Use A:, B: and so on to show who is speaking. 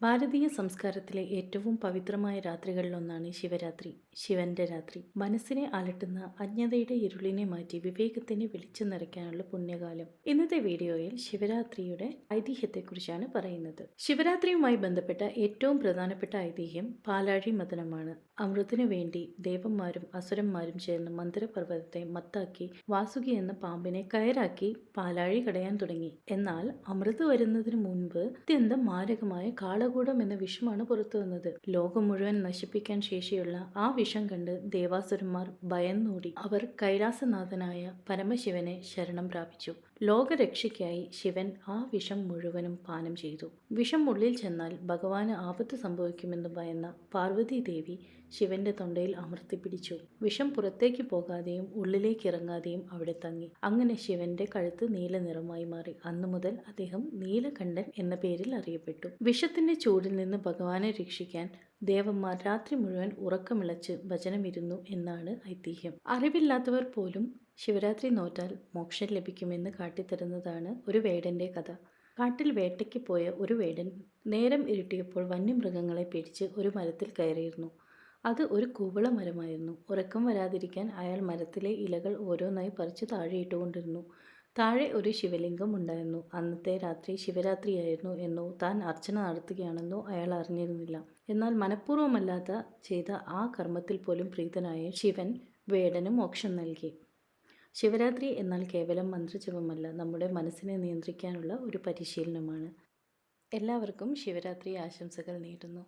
A: ഭാരതീയ സംസ്കാരത്തിലെ ഏറ്റവും പവിത്രമായ രാത്രികളിലൊന്നാണ് ശിവരാത്രി. ശിവന്റെ രാത്രി. മനസ്സിനെ അലട്ടുന്ന അജ്ഞതയുടെ ഇരുളിനെ മാറ്റി വിവേകത്തിന് വെളിച്ചം നിറയ്ക്കാനുള്ള പുണ്യകാലം. ഇന്നത്തെ വീഡിയോയിൽ ശിവരാത്രിയുടെ ഐതിഹ്യത്തെക്കുറിച്ചാണ് പറയുന്നത്. ശിവരാത്രിയുമായി ബന്ധപ്പെട്ട ഏറ്റവും പ്രധാനപ്പെട്ട ഐതിഹ്യം പാലാഴി മതനമാണ് അമൃതിനു വേണ്ടി ദേവന്മാരും അസുരന്മാരും ചേർന്ന് മന്ദിരപർവതത്തെ മത്താക്കി വാസുകി എന്ന പാമ്പിനെ കയറാക്കി പാലാഴി കടയാൻ തുടങ്ങി. എന്നാൽ അമൃത് വരുന്നതിന് മുൻപ് അത്യന്തം മാരകമായ കാളകൂടം എന്ന വിഷമാണ് പുറത്തു വന്നത്. ലോകം മുഴുവൻ നശിപ്പിക്കാൻ ശേഷിയുള്ള ആ വിഷം കണ്ട് ദേവാസുരന്മാർ ഭയന്നോടി. അവർ കൈലാസനാഥനായ പരമശിവനെ ശരണം പ്രാപിച്ചു. ലോകരക്ഷയ്ക്കായി ശിവൻ ആ വിഷം മുഴുവനും പാനം ചെയ്തു. വിഷം ഉള്ളിൽ ചെന്നാൽ ഭഗവാന് ആപത്ത് സംഭവിക്കുമെന്ന് ഭയന്ന പാർവതി ദേവി ശിവന്റെ തൊണ്ടയിൽ അമർത്തി പിടിച്ചു. വിഷം പുറത്തേക്ക് പോകാതെയും ഉള്ളിലേക്ക് ഇറങ്ങാതെയും അവിടെ തങ്ങി. അങ്ങനെ ശിവന്റെ കഴുത്ത് നീല നിറമായി മാറി. അന്നു മുതൽ അദ്ദേഹം നീലകണ്ഠൻ എന്ന പേരിൽ അറിയപ്പെട്ടു. വിഷത്തിന്റെ ചൂടിൽ നിന്ന് ഭഗവാനെ രക്ഷിക്കാൻ ദേവന്മാർ രാത്രി മുഴുവൻ ഉറക്കമിളച്ച് ഭജനമിരുന്നു എന്നാണ് ഐതിഹ്യം. അറിവില്ലാത്തവർ പോലും ശിവരാത്രി നോറ്റാൽ മോക്ഷം ലഭിക്കുമെന്ന് കാട്ടിത്തരുന്നതാണ് ഒരു വേടന്റെ കഥ. കാട്ടിൽ വേട്ടയ്ക്ക് പോയ ഒരു വേടൻ നേരം ഇരുട്ടിയപ്പോൾ വന്യമൃഗങ്ങളെ പേടിച്ച് ഒരു മരത്തിൽ കയറിയിരുന്നു. അത് ഒരു കൂവള മരമായിരുന്നു. ഉറക്കം വരാതിരിക്കാൻ അയാൾ മരത്തിലെ ഇലകൾ ഓരോന്നായി പറിച്ച് താഴെയിട്ടുകൊണ്ടിരുന്നു. താഴെ ഒരു ശിവലിംഗം ഉണ്ടായിരുന്നു. അന്നത്തെ രാത്രി ശിവരാത്രിയായിരുന്നു എന്നോ താൻ അർച്ചന നടത്തുകയാണെന്നോ അയാൾ അറിഞ്ഞിരുന്നില്ല. എന്നാൽ മനഃപൂർവമല്ലാത്ത ചെയ്ത ആ കർമ്മത്തിൽ പോലും പ്രീതനായ ശിവൻ വേടന് മോക്ഷം നൽകി. ശിവരാത്രി എന്നാൽ കേവലം മന്ത്രജപമല്ല നമ്മുടെ മനസ്സിനെ നിയന്ത്രിക്കാനുള്ള ഒരു പരിശീലനമാണ്. എല്ലാവർക്കും ശിവരാത്രി ആശംസകൾ നേരുന്നു.